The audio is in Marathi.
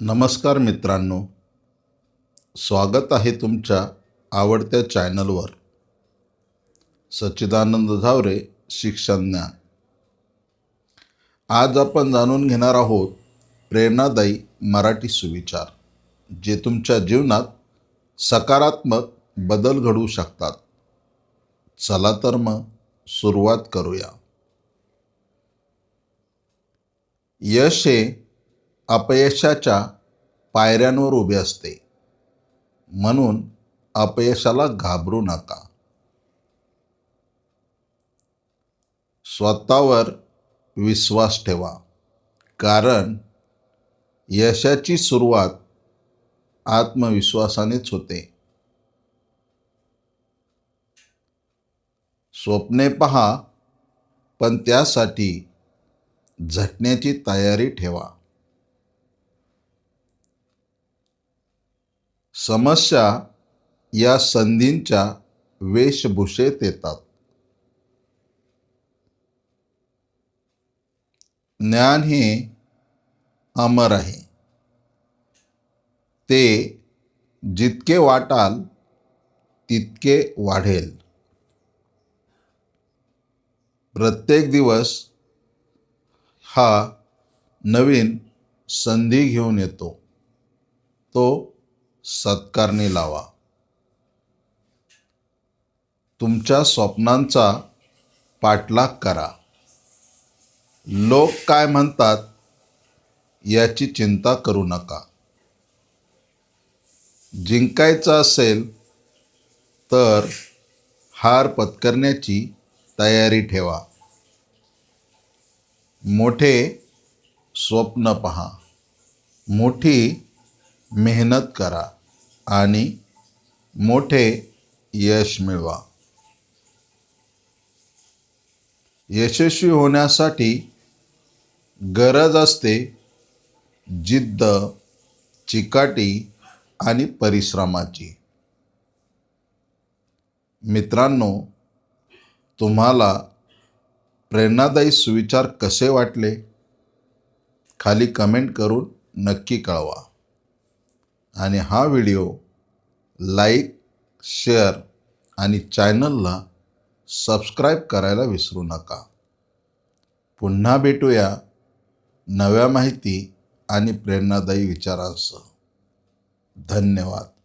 नमस्कार मित्रांनो. स्वागत आहे तुमच्या आवडत्या चॅनलवर. सच्चिदानंद झावरे शिक्षण ज्ञान. आज आपण जाणून घेणार आहोत प्रेरणादायी मराठी सुविचार जे तुमच्या जीवनात सकारात्मक बदल घडवू शकतात. चला तर मग सुरुवात करूया. यश हे अपयशाच्या पायऱ्यांवर उभे असते. म्हणून अपयशाला घाबरू नका. स्वतःवर विश्वास ठेवा. कारण यशाची सुरुवात आत्मविश्वासानेच होते. स्वप्ने पहा पण त्यासाठी झटण्याची तयारी ठेवा. समस्या या संधींच्या वेशभूषेत येतात. ज्ञान हे अमर आहे. ते जितके वाटाल तितके वाढेल. प्रत्येक दिवस हा नवीन संधी घेऊन येतो. तो सत्कारने लावा. तुमच्या स्वप्नांचा पाठलाग करा. लोक काय म्हणतात याची चिंता करू नका. जिंकायचं असेल तर हार पत्करण्याची तयारी ठेवा. मोठे स्वप्न पहा. मोठी मेहनत करा. आणि मोठे यश मिळवा. यशस्वी होण्यासाठी गरज असते जिद्द चिकाटी आणि परिश्रमाची. मित्रांनो तुम्हाला प्रेरणादायी सुविचार कसे वाटले? खाली कमेंट करून नक्की कळवा. आणि हा व्हिडिओ लाईक शेअर आणि चॅनलला सबस्क्राईब करायला विसरू नका. पुन्हा भेटूया नव्या माहिती आणि प्रेरणादायी विचारांसह. धन्यवाद.